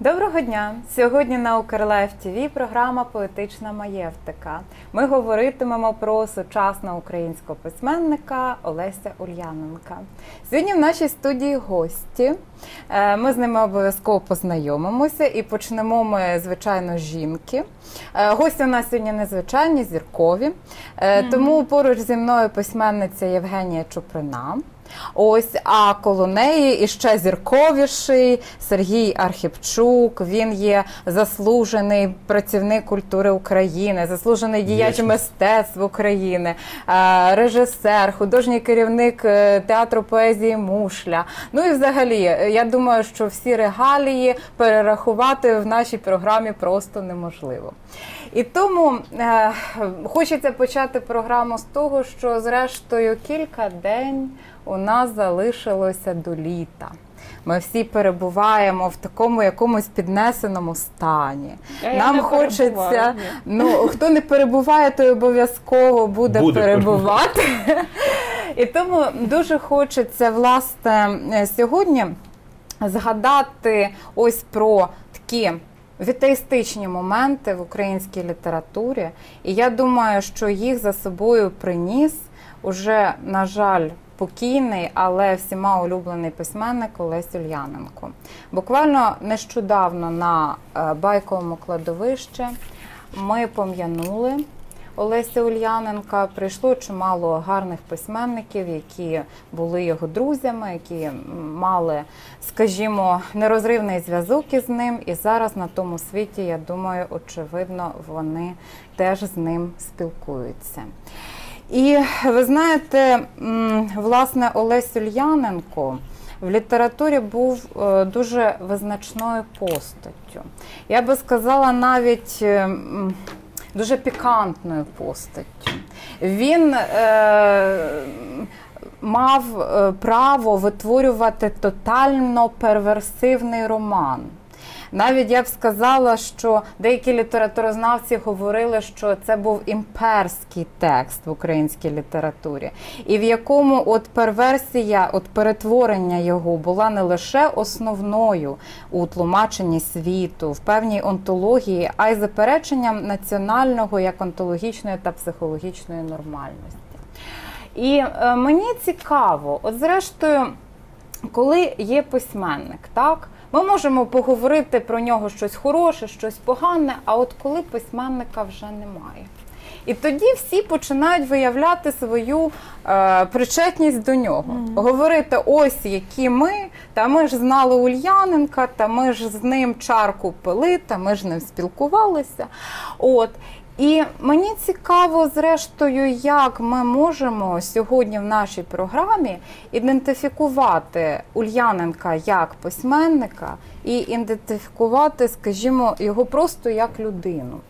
Доброго дня! Сьогодні на Укрлайф ТВ програма Поетична маєвтика. Ми говоритимемо про сучасного українського письменника Олеся Ульяненка. Сьогодні в нашій студії гості. Е, ми з ними обов'язково познайомимося і почнемо ми, звичайно, з жінки. Е, Гості у нас сьогодні незвичайні, зіркові. Е, Тому поруч зі мною письменниця Євгенія Чуприна. Ось, а коло неї іще зірковіший Сергій Архіпчук. Він є заслужений працівник культури України, заслужений діяч мистецтв України, е, режисер, художній керівник е, театру поезії Мушля. Ну і взагалі, е, я думаю, що всі регалії перерахувати в нашій програмі просто неможливо. І тому е, хочеться почати програму з того, що зрештою кілька день у нас залишилося до літа. Ми всі перебуваємо в такому якомусь піднесеному стані. Я Нам хочеться, ну хто не перебуває, той обов'язково буде, Буде перебувати. І тому дуже хочеться власне сьогодні згадати ось про такі вітаїстичні моменти в українській літературі. І я думаю, що їх за собою приніс уже, на жаль, покійний, але всіма улюблений письменник Олесь Ульяненко. Буквально нещодавно на е, байковому кладовищі ми пом'янули Олеся Ульяненка. Прийшло чимало гарних письменників, які були його друзями, які мали, скажімо, нерозривний зв'язок із ним. І зараз на тому світі, я думаю, очевидно, вони теж з ним спілкуються. І ви знаєте, власне, Олесь Ульяненко в літературі був е, дуже визначною постаттю. Я би сказала, навіть е, м, дуже пікантною постаттю. Він е, мав е, право витворювати тотально перверсивний роман. Навіть я б сказала, що деякі літературознавці говорили, що це був імперський текст в українській літературі, і в якому от перверсія, от перетворення його була не лише основною у тлумаченні світу, в певній онтології, а й запереченням національного як онтологічної та психологічної нормальності. І е, мені цікаво, от зрештою, коли є письменник, так? Ми можемо поговорити про нього щось хороше, щось погане, а от коли письменника вже немає. І тоді всі починають виявляти свою е, причетність до нього. Говорити, ось які ми, та ми ж знали Ульяненка, та ми ж з ним чарку пили, та ми ж ним спілкувалися. От. І мені цікаво, зрештою, як ми можемо сьогодні в нашій програмі ідентифікувати Ульяненка як письменника і ідентифікувати, скажімо, його просто як людину.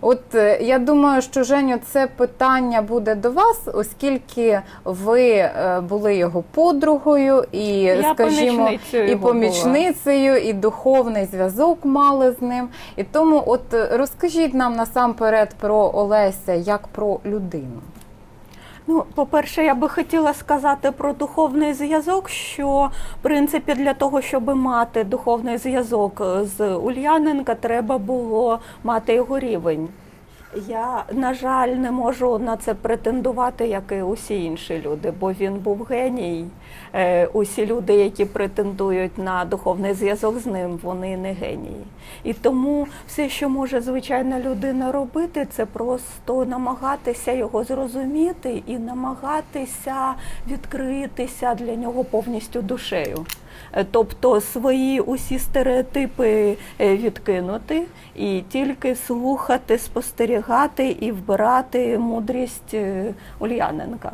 От е, я думаю, що Женю, це питання буде до вас, оскільки ви е, були його подругою, і Я скажімо, помічницею і помічницею, була. і духовний зв'язок мали з ним. І тому, от розкажіть нам насамперед про Олеся як про людину. Ну, по-перше, я би хотіла сказати про духовний зв'язок, що в принципі для того, щоб мати духовний зв'язок з Ульяненка, треба було мати його рівень. Я, на жаль, не можу на це претендувати, як і усі інші люди, бо він був геній. Е, Усі люди, які претендують на духовний зв'язок з ним, вони не генії. І тому все, що може звичайна людина робити, це просто намагатися його зрозуміти і намагатися відкритися для нього повністю душею. Е, Тобто свої усі стереотипи е, відкинути і тільки слухати, спостерігати і вбирати мудрість е, Ульяненка.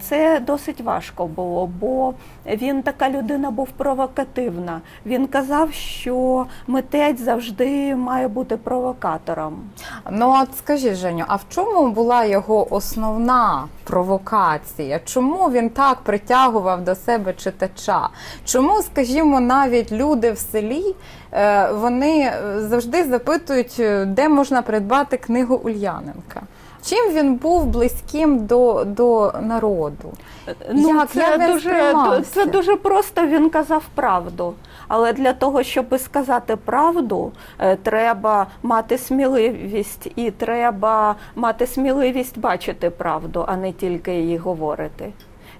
Це досить важко було, бо він така людина був провокативна. Він казав, що митець завжди має бути провокатором. Ну от скажіть, Женю, а в чому була його основна провокація? Чому він так притягував до себе читача? Чому, скажімо, навіть люди в селі е, вони завжди запитують, е, де можна придбати книгу Ульяненка? чим він був близьким до, до народу? Ну, Як? це, він дуже, це дуже просто він казав правду. Але для того, щоб сказати правду, е, треба мати сміливість і треба мати сміливість бачити правду, а не тільки її говорити.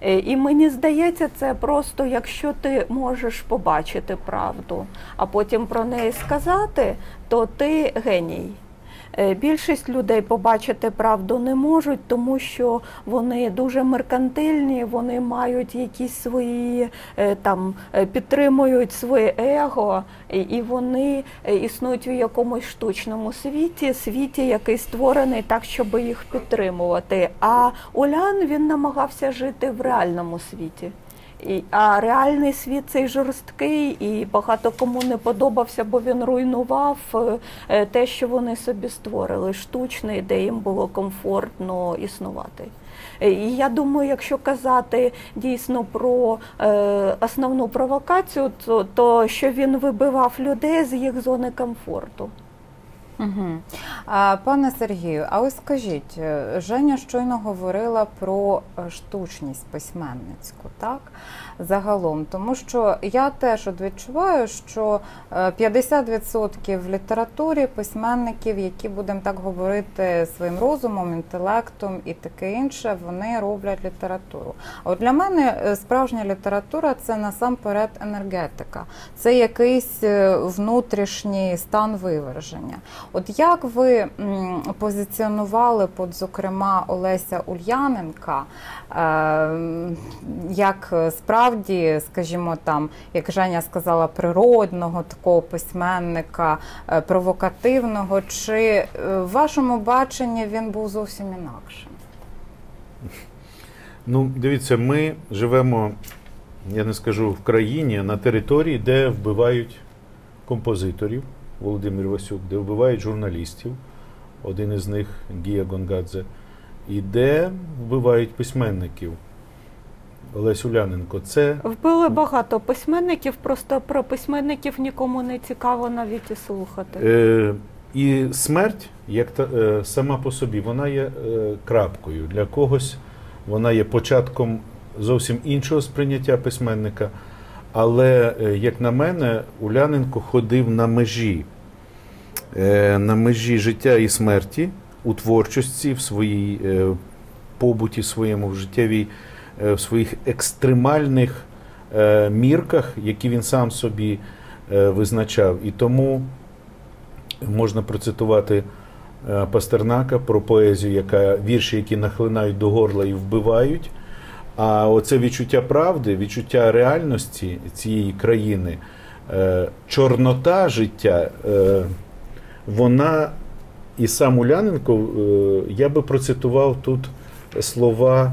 Е, І мені здається, це просто якщо ти можеш побачити правду, а потім про неї сказати, то ти геній. Е, Більшість людей побачити правду не можуть, тому що вони дуже меркантильні, вони мають якісь свої е, там е, підтримують своє его, і- вони існують у якомусь штучному світі, світі, який створений так, щоб їх підтримувати. А Улян він намагався жити в реальному світі. А реальний світ цей жорсткий, і багато кому не подобався, бо він руйнував е, е, те, що вони собі створили, штучний, де їм було комфортно існувати. Е, І я думаю, якщо казати дійсно про е, основну провокацію, то, то що він вибивав людей з їх зони комфорту. Угу. А, пане Сергію, а ось скажіть, е, Женя щойно говорила про е, штучність письменницьку, так? Загалом, тому що я теж відчуваю, що е, 50% в літературі письменників, які будемо так говорити своїм розумом, інтелектом і таке інше, вони роблять літературу. А от для мене е, справжня література це насамперед енергетика, це якийсь е, внутрішній стан виверження. От як ви позиціонували, под, зокрема, Олеся Ульяненка, е, як е, справді, скажімо, там, як Женя сказала, природного такого письменника, е, провокативного, чи в вашому баченні він був зовсім інакшим? Ну, дивіться, ми живемо, я не скажу в країні, на території, де вбивають композиторів, Володимир Васюк, де вбивають журналістів, один із них Гія Гонгадзе, і де вбивають письменників. Олесь Уляненко. Це Вбили багато письменників, просто про письменників нікому не цікаво навіть і слухати. Е, і смерть, як та, е, сама по собі, вона є е, крапкою. Для когось вона є початком зовсім іншого сприйняття письменника. Але, е, як на мене, Уляненко ходив на межі, е, на межі життя і смерті у творчості, в своїй е, побуті, своєму в життєвій, в своїх екстремальних мірках, які він сам собі визначав. І тому можна процитувати Пастернака про поезію, яка вірші, які нахлинають до горла і вбивають. А оце відчуття правди, відчуття реальності цієї країни, е, чорнота життя, е, вона і сам Уляненко, е, я би процитував тут слова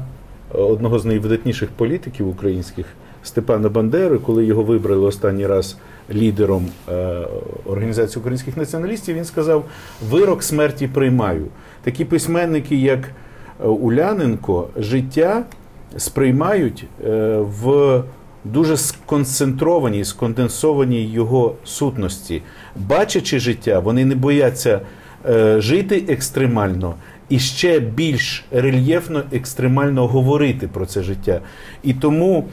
одного з найвидатніших політиків українських Степана Бандери, коли його вибрали останній раз лідером Організації українських націоналістів, він сказав: вирок смерті приймаю. Такі письменники, як Уляненко, життя сприймають е, в дуже сконцентрованій, сконденсованій його сутності. Бачачи життя, вони не бояться е, жити екстремально і ще більш рельєфно, екстремально говорити про це життя. І тому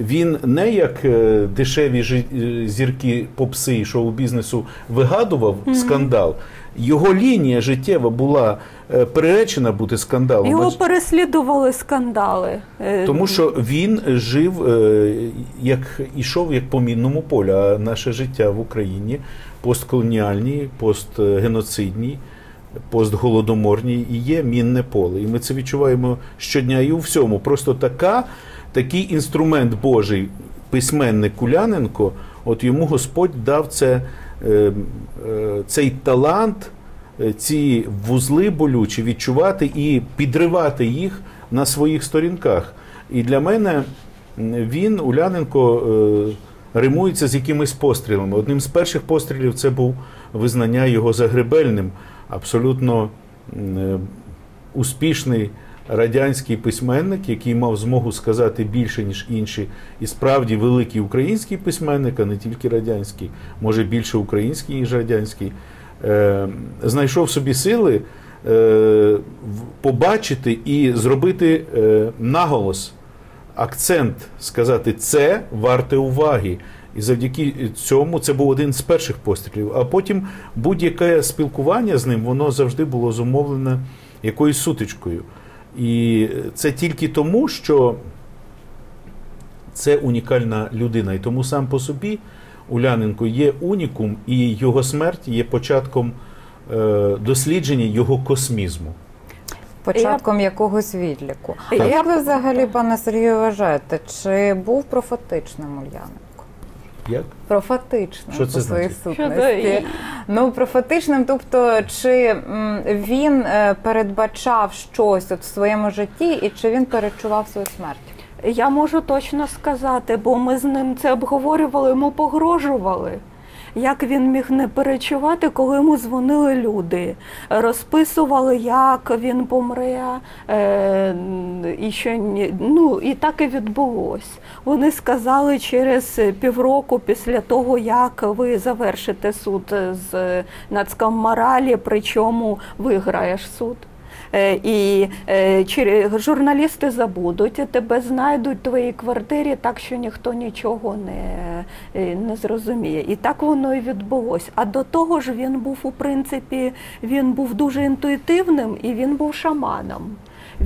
він не як е, дешеві е, зірки попси шоу-бізнесу вигадував скандал. Його лінія життєва була е, приречена бути скандалом. Його переслідували скандали. Тому що він жив, як ішов як по мінному полю, а наше життя в Україні постколоніальній, постгеноцидній, постголодоморній і є мінне поле. І ми це відчуваємо щодня і у всьому. Просто така, такий інструмент Божий, письменник Куляненко, от йому Господь дав це, е, е, цей талант. е, Ці вузли болючі відчувати і підривати їх на своїх сторінках. І для мене він, Уляненко, римується з якимись пострілами. Одним з перших пострілів це був визнання його загребельним, абсолютно е, успішний радянський письменник, який мав змогу сказати більше, ніж інші, і справді великий український письменник, а не тільки радянський, може більше український, ніж радянський, е, знайшов собі сили побачити і зробити е, наголос, акцент, сказати, це варте уваги. І завдяки цьому це був один з перших пострілів. А потім будь-яке спілкування з ним воно завжди було зумовлене якоюсь сутичкою. І це тільки тому, що це унікальна людина. І тому сам по собі Уляненко є унікум, і його смерть є початком е, дослідження його космізму. Початком якогось відліку. Так. як ви взагалі, пане Сергію, вважаєте, чи був профетичним Ульяненко? Як? Профетичним Що це по своїй значить? сутності. Ну, профетичним, тобто, чи він е, передбачав щось от в своєму житті, і чи він перечував свою смерть? Я можу точно сказати, бо ми з ним це обговорювали, йому погрожували. Як він міг не перечувати, коли йому дзвонили люди, розписували, як він помре, е, і що ні. Ну і так і відбулось. Вони сказали через півроку після того, як ви завершите суд з нацкомморалі, причому виграєш суд. Е, І е, журналісти забудуть, тебе знайдуть в твоїй квартирі, так що ніхто нічого не, е, не зрозуміє. І так воно і відбулось. А до того ж він був у принципі, він був дуже інтуїтивним і він був шаманом.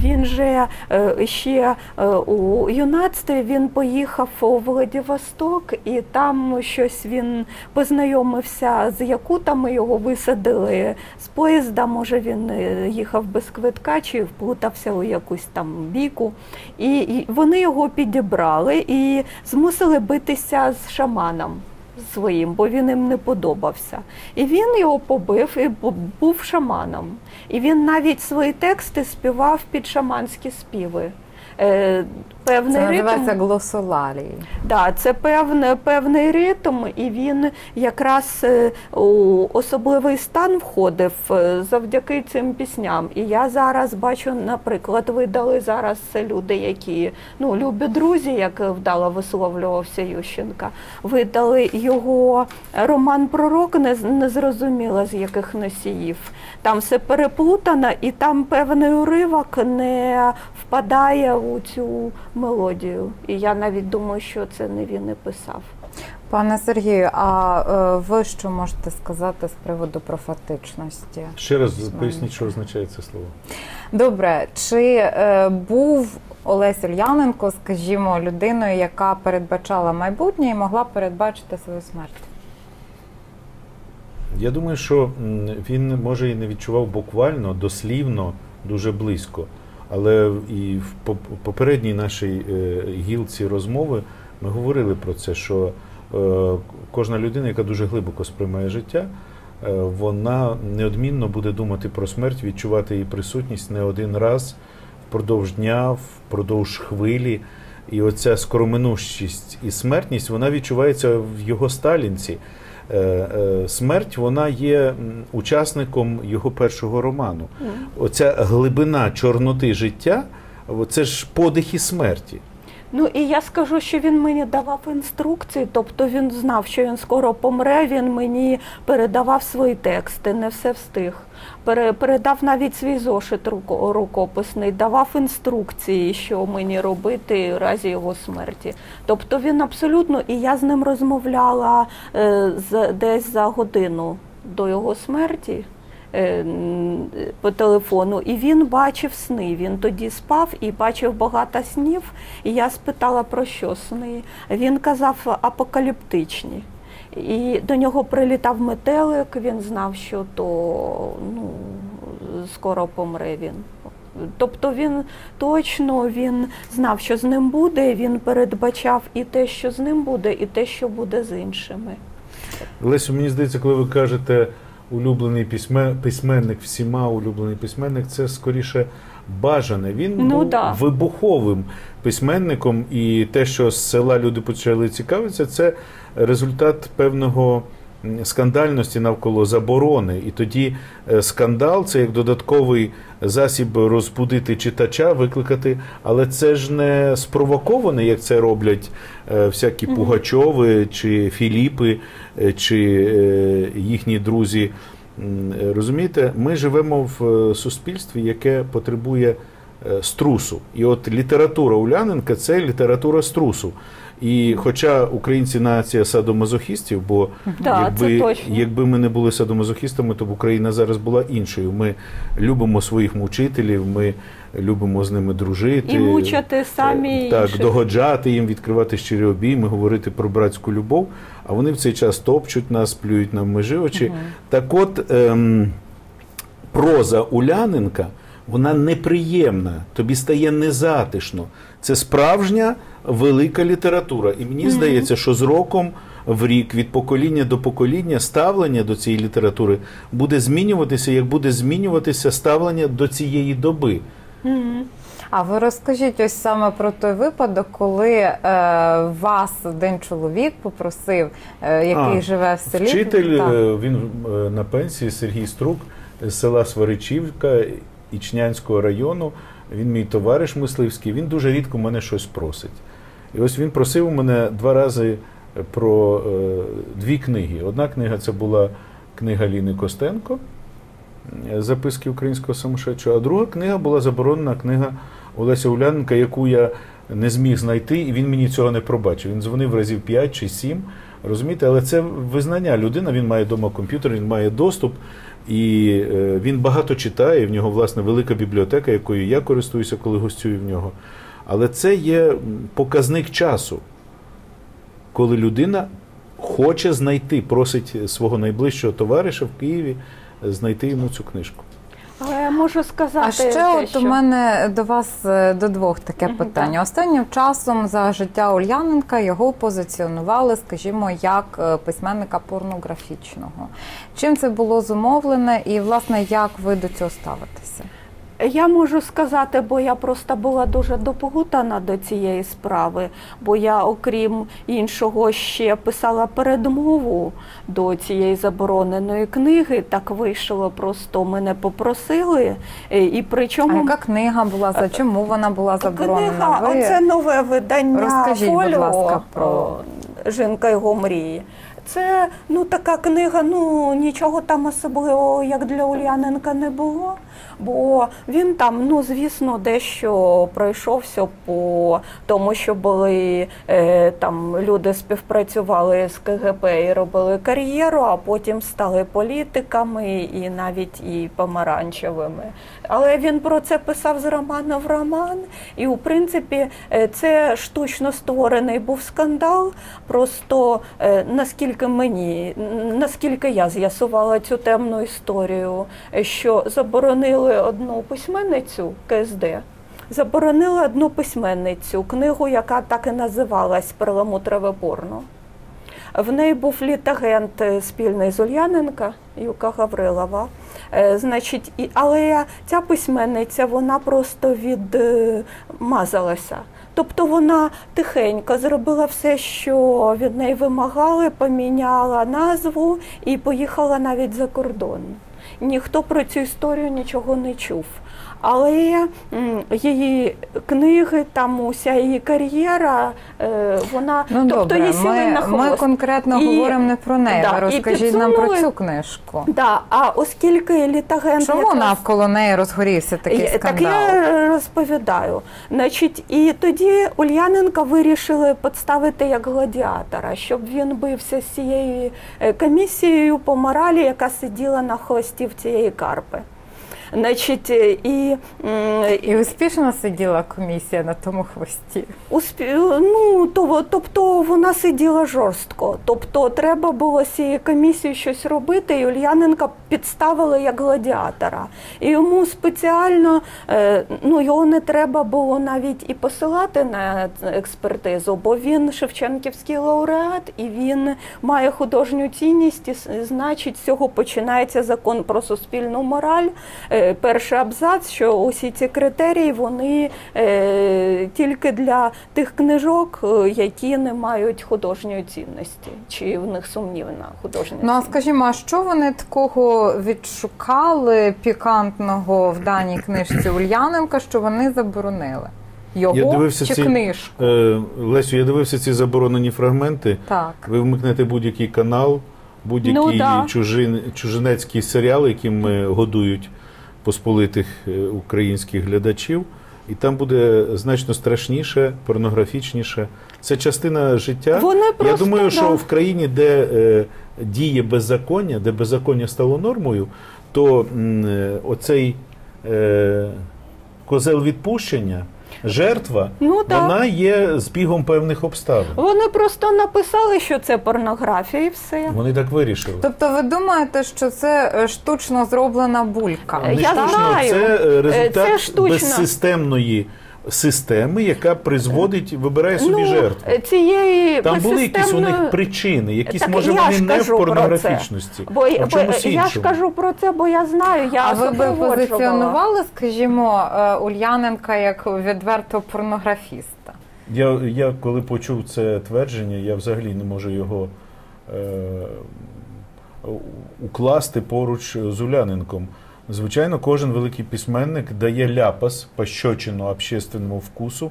Він же е, ще е, у юнацтві він поїхав у Владивосток, і там щось він познайомився з якутами, його висадили з поїзда. Може він е, їхав без квитка чи вплутався у якусь там бійку. І, і вони його підібрали і змусили битися з шаманом своїм, бо він їм не подобався. І він його побив і був шаманом. І він навіть свої тексти співав під шаманські співи. Певний Це ритм. називається глосоларій. Да, це певне, певний ритм, і він якраз е, у особливий стан входив е, завдяки цим пісням. І я зараз бачу, наприклад, видали зараз це люди, які ну любі друзі, як вдало висловлювався Ющенка. Видали його роман Пророк, не, не зрозуміло з яких носіїв. Там все переплутано, і там певний уривок не впадає у цю мелодію. І я навіть думаю, що це не він і писав. Пане Сергію, а е, ви що можете сказати з приводу профетичності? Ще раз поясніть, що означає це слово. Добре, чи е, був Олесь Ульяненко, скажімо, людиною, яка передбачала майбутнє і могла передбачити свою смерть? Я думаю, що він може і не відчував буквально, дослівно, дуже близько. Але і в попередній нашій е, гілці розмови ми говорили про це, що е, кожна людина, яка дуже глибоко сприймає життя, е, вона неодмінно буде думати про смерть, відчувати її присутність не один раз впродовж дня, впродовж хвилі. І оця скороминущість і смертність вона відчувається в його сталінці. Е, е, Смерть вона є учасником його першого роману. Оця глибина чорноти життя це ж подихи смерті. Ну і я скажу, що він мені давав інструкції, тобто він знав, що він скоро помре. Він мені передавав свої тексти, не все встиг. Пере- Передав навіть свій зошит руко- рукописний, давав інструкції, що мені робити в разі його смерті. Тобто він абсолютно, і я з ним розмовляла е, десь за годину до його смерті. Е, По телефону, і він бачив сни. Він тоді спав і бачив багато снів. І я спитала про що сни. Він казав апокаліптичні. І до нього прилітав метелик, він знав, що то ну, скоро помре він. Тобто він точно він знав, що з ним буде, він передбачав і те, що з ним буде, і те, що буде з іншими. Лесю, мені здається, коли ви кажете улюблений письме- письменник, всіма улюблений письменник, це скоріше бажане. Він Ну, був да. вибуховим письменником, і те, що з села люди почали цікавитися, це результат певного скандальності навколо заборони. І тоді е, скандал це як додатковий засіб розбудити читача, викликати, але це ж не спровоковане, як це роблять е, всякі Пугачови чи Філіпи, е, чи е, їхні друзі Розумієте, ми живемо в суспільстві, яке потребує струсу. І от література Уляненка це література струсу. І хоча українці нація садомазохістів, бо Да, якби, якби ми не були садомазохістами, то б Україна зараз була іншою. Ми любимо своїх мучителів, ми любимо з ними дружити. І мучати самі Е, так, інших. догоджати їм, відкривати щирі обійми, говорити про братську любов. А вони в цей час топчуть нас, плюють нам межі очі. Так от ем, проза Уляненка, вона неприємна, тобі стає незатишно. Це справжня велика література. І мені здається, що з роком в рік від покоління до покоління ставлення до цієї літератури буде змінюватися, як буде змінюватися ставлення до цієї доби. А ви розкажіть ось саме про той випадок, коли е, вас один чоловік попросив, е, який А, живе в селі. Вчитель, Так. е, він е, на пенсії Сергій Струк з села Сваричівка Ічнянського району. Він мій товариш мисливський. Він дуже рідко мене щось просить. І ось він просив у мене два рази про е, дві книги. Одна книга це була книга Ліни Костенко, е, записки українського самошедшого, а друга книга була заборонена книга Олеся Уляненка, яку я не зміг знайти, і він мені цього не пробачив. Він дзвонив разів 5 чи 7. Розумієте, але це визнання. Людина, він має вдома комп'ютер, він має доступ, і е, він багато читає. В нього, власне, велика бібліотека, якою я користуюся, коли гостюю в нього. Але це є показник часу, коли людина хоче знайти, просить свого найближчого товариша в Києві знайти йому цю книжку. Я можу сказати, А ще те, от у мене до вас е, до двох таке Мгм, питання. Останнім часом за життя Ульяненка його позиціонували, скажімо, як е, письменника порнографічного. Чим це було зумовлене, і власне як ви до цього ставитеся? Я можу сказати, бо я просто була дуже допогутана до цієї справи, бо я, окрім іншого, ще писала передмову до цієї забороненої книги. Так вийшло, просто мене попросили. е, І А причому яка книга була за чому вона була заборонена? Книга, Ви оце нове видання Розкажіть, будь ласка, про- Жінка його мрії. Це ну така книга, ну нічого там особливого, як для Ульяненка, не було. Бо він там, ну звісно, дещо пройшовся по тому, що були е, там люди співпрацювали з КГБ і робили кар'єру, а потім стали політиками і навіть і помаранчевими. Але він про це писав з романа в роман, і у принципі е, це штучно створений був скандал. Просто е, наскільки мені, наскільки я з'ясувала цю темну історію, е, що заборонили одну письменницю КСД. Заборонили одну письменницю, книгу, яка так і називалась Перламутрове порно. В неї був літагент е, спільний з Ульяненка, Юка Гаврилова. Е, Значить, і, але ця письменниця вона просто відмазалася. Тобто вона тихенько зробила все, що від неї вимагали, поміняла назву і поїхала навіть за кордон. Ніхто про цю історію нічого не чув. Але її книги, там уся її кар'єра, е, вона Ну тобто добре, її сіли ми, на хвост. ми конкретно І- говоримо не про неї. Да, розкажіть нам про цю книжку. Да, а оскільки літагент Чому якраз- навколо неї розгорівся такий Є- скандал? Так я розповідаю. Значить, і тоді Ульяненка вирішили підставити як гладіатора, щоб він бився з цією е, комісією по моралі, яка сиділа на хвості в цієї карпи. Значить, е, і, м, І успішно сиділа комісія на тому хвості. Успі... Ну, то, тобто вона сиділа жорстко. Тобто треба було з цією комісією щось робити, і Ульяненка підставили як гладіатора. І йому спеціально е, ну, його не треба було навіть і посилати на експертизу, бо він Шевченківський лауреат і він має художню цінність, і значить, з цього починається закон про суспільну мораль. Е, Перший абзац, що усі ці критерії вони е, тільки для тих книжок, е, які не мають художньої цінності, чи в них сумнівна художня Ну а скажімо, а що вони такого відшукали пікантного в даній книжці Ульяненка, що вони заборонили? Його Я дивився чи ці- книжку? Е, Лесю, я дивився ці заборонені фрагменти. Так. Ви вмикнете будь-який канал, будь-які Ну, да. чужин, чужинецькі серіали, яким годують посполитих е, українських глядачів. І там буде значно страшніше, порнографічніше. Це частина життя. Вони Я просто, думаю, що в країні, де е, діє беззаконня, де беззаконня стало нормою, то м, е, оцей е, козел відпущення, жертва, Ну, так. вона є збігом певних обставин. Вони просто написали, що це порнографія, і все. Вони так вирішили. Тобто ви думаєте, що це е, штучно зроблена булька? Е, Не я штучно, знаю. це е, результат Це штучно. безсистемної системи, яка призводить, вибирає собі ну, жертву. е, цієї Там були якісь у них причини, якісь Так може вони не в порнографічності, Бо, а в бо чомусь я ж кажу про це, бо я знаю, я А ви би позиціонували, скажімо, е, Ульяненка як відверто порнографіста? Я, я коли почув це твердження, я взагалі не можу його е, укласти поруч з Уляненком. Звичайно, кожен великий письменник дає ляпас пощочину общественному вкусу,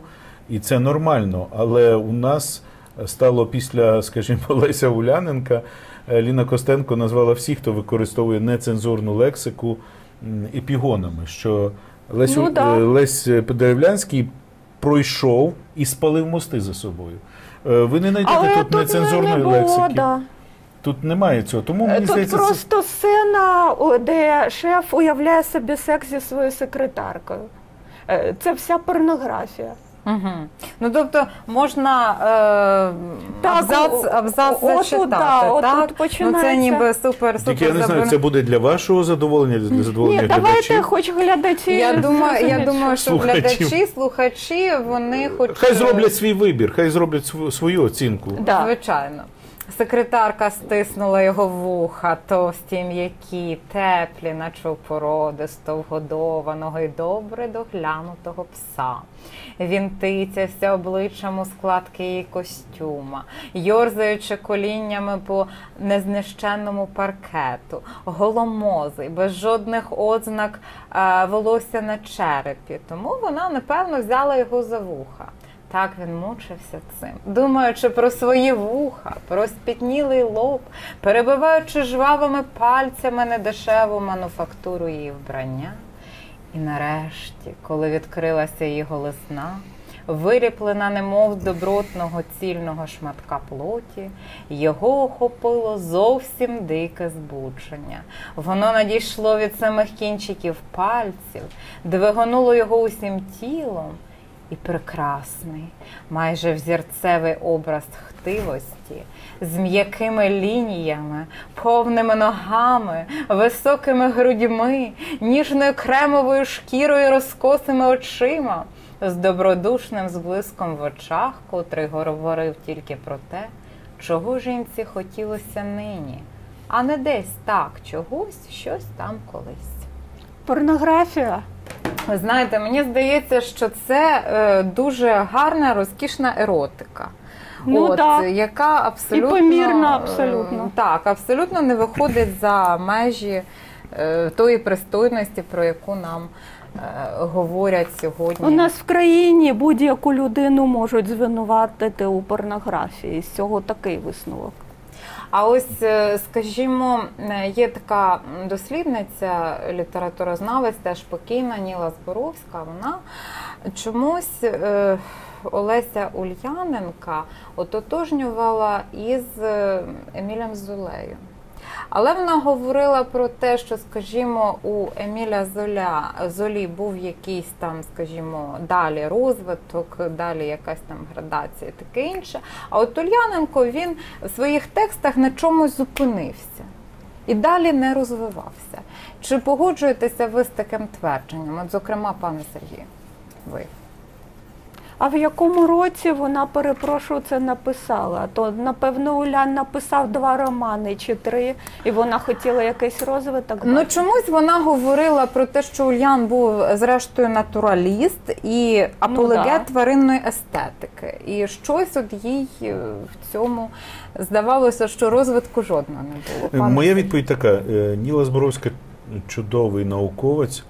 і це нормально. Але у нас стало після, скажімо, Леся Уляненка, е, Ліна Костенко назвала всіх, хто використовує нецензурну лексику епігонами. Що Лесь, Ну, да. е, Лесь Подеревлянський пройшов і спалив мости за собою. Е, Ви не знайдете тут тут нецензурної не було, лексики. да. Тут немає цього. Тому мені Тут здається, це просто сцена, де шеф уявляє собі секс зі своєю секретаркою. Е, Це вся порнографія. Угу. Ну тобто можна е, Так, абзац, абзац о- зачитати, да, отут так? Ну це ніби супер, супер Тільки я не знаю, це буде для вашого задоволення, для задоволення Ні, глядачів. давайте хоч глядачі. Я думаю, я думаю, що Слухачів. глядачі, слухачі, вони хоч Хай зроблять свій вибір, хай зроблять свою оцінку. Да. Звичайно. Секретарка стиснула його вуха, товсті, м'які, теплі, наче у породистого, вгодованого і добре доглянутого пса. Він тицявся обличчям у складки її костюма, йорзаючи коліннями по незнищенному паркету, голомозий, без жодних ознак е, волосся на черепі. Тому вона, напевно, взяла його за вуха. Так він мучився цим, думаючи про свої вуха, про спітнілий лоб, перебиваючи жвавими пальцями недешеву мануфактуру її вбрання. І нарешті, коли відкрилася її голосна, виріплена немов добротного цільного шматка плоті, його охопило зовсім дике збудження. Воно надійшло від самих кінчиків пальців, двигонуло його усім тілом. І прекрасний, майже взірцевий образ хтивості, з м'якими лініями, повними ногами, високими грудьми, ніжною кремовою шкірою, розкосими очима, з добродушним зблиском в очах, котрий говорив тільки про те, чого жінці хотілося нині, а не десь так, чогось, щось там колись. Порнографія. Ви знаєте, мені здається, що це е, дуже гарна, розкішна еротика. Ну, От, да. яка абсолютно І помірна е, абсолютно. так, абсолютно не виходить за межі е, тої пристойності, про яку нам е, говорять сьогодні. У нас в країні будь-яку людину можуть звинуватити у порнографії. З цього такий висновок. А ось, е, скажімо, є така дослідниця, літературознавець, теж покійна Ніла Зборовська. Вона чомусь е, Олеся Ульяненка ототожнювала із е, Емілем Зулею. Але вона говорила про те, що, скажімо, у Еміля Золя Золі був якийсь там, скажімо, далі розвиток, далі якась там градація, таке інше. А от Ульяненко він в своїх текстах на чомусь зупинився і далі не розвивався. Чи погоджуєтеся ви з таким твердженням? От, зокрема, пане Сергію, ви. А в якому році вона, перепрошую, це написала? То, напевно, Улян написав два романи чи три, і вона хотіла якийсь розвиток. Ну бачити. чомусь вона говорила про те, що Ульян був зрештою натураліст і апологет да. тваринної естетики. І щось от їй е, в цьому здавалося, що розвитку жодного не було. Пане Моя відповідь така: Е, Ніла Зборовська чудовий науковець.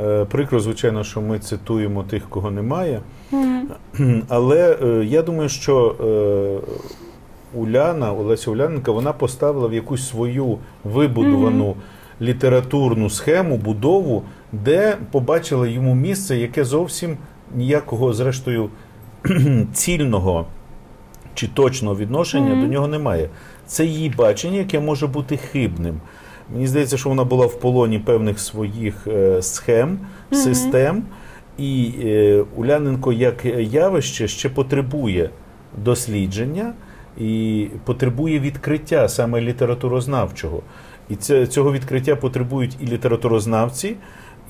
Е, Прикро, звичайно, що ми цитуємо тих, кого немає. Мгм. Але е, я думаю, що е, Уляна, Олеся Уляненка, вона поставила в якусь свою вибудовану літературну схему, будову, де побачила йому місце, яке зовсім ніякого, зрештою, цільного чи точного відношення до нього немає. Це її бачення, яке може бути хибним. Мені здається, що вона була в полоні певних своїх е, схем, систем, і е, Уляненко як явище ще потребує дослідження і потребує відкриття саме літературознавчого. І це, цього відкриття потребують і літературознавці,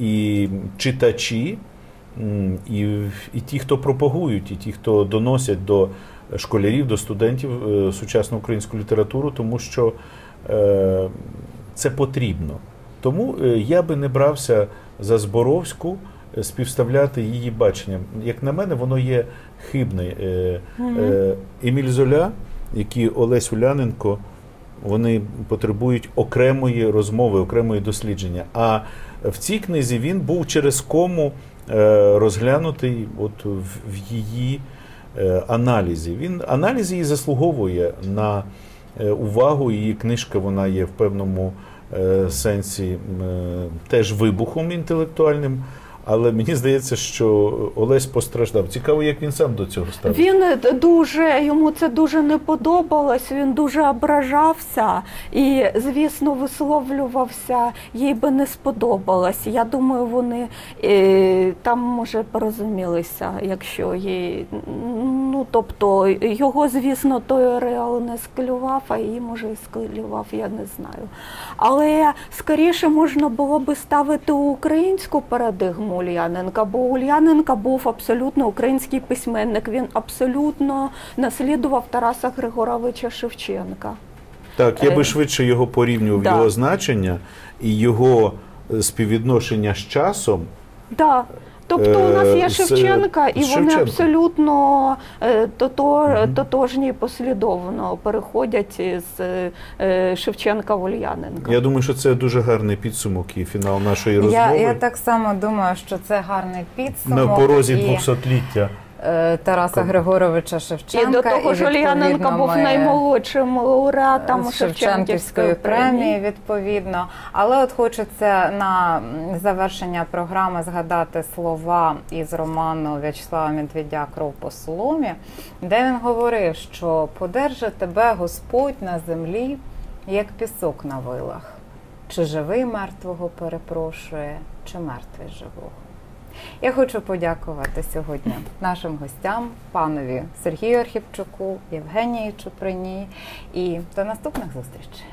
і читачі, і, і ті, хто пропагують, і ті, хто доносять до школярів, до студентів е, сучасну українську літературу, тому що е, це потрібно. Тому е, я би не брався за Зборовську е, співставляти її баченням. Як на мене, воно є хибне. Е, Еміль Золя, як і Олесь Уляненко, вони потребують окремої розмови, окремої дослідження. А в цій книзі він був через кому розглянутий от в, її аналізі. Він аналіз її заслуговує на увагу. Її книжка вона є в певному е, сенсі е, теж вибухом інтелектуальним. Але мені здається, що Олесь постраждав. Цікаво, як він сам до цього ставиться. Він дуже йому це дуже не подобалось. Він дуже ображався і, звісно, висловлювався. Їй би не сподобалось. Я думаю, вони е, там може порозумілися, якщо їй ну тобто його, звісно, той реал не склював, а її може і склював, я не знаю. Але скоріше можна було би ставити українську парадигму Ульяненка, бо Ульяненка був абсолютно український письменник. Він абсолютно наслідував Тараса Григоровича Шевченка. Так, я би Е, швидше його порівнював да. його значення і його е, співвідношення з часом. Да. Тобто у нас є Е, Шевченка, і Шевченко. вони абсолютно е, тотожні і послідовно переходять з е, Шевченка в Ульяненка. Я думаю, що це дуже гарний підсумок і фінал нашої розмови Я, я так само думаю, що це гарний підсумок. на порозі і, 200-ліття. Е, Тараса Ком- Григоровича І Шевченка. до того ж Ульяненко був наймолодшим лауреатом Шевченківської премії. відповідно. Але от хочеться на завершення програми згадати слова із роману В'ячеслава Медведя Кров по соломі, де він говорив, що подерже тебе Господь на землі, як пісок на вилах. Чи живий мертвого перепрошує, чи мертвий живого. Я хочу подякувати сьогодні нашим гостям, панові Сергію Архівчуку, Євгенії Чуприні і до наступних зустрічей.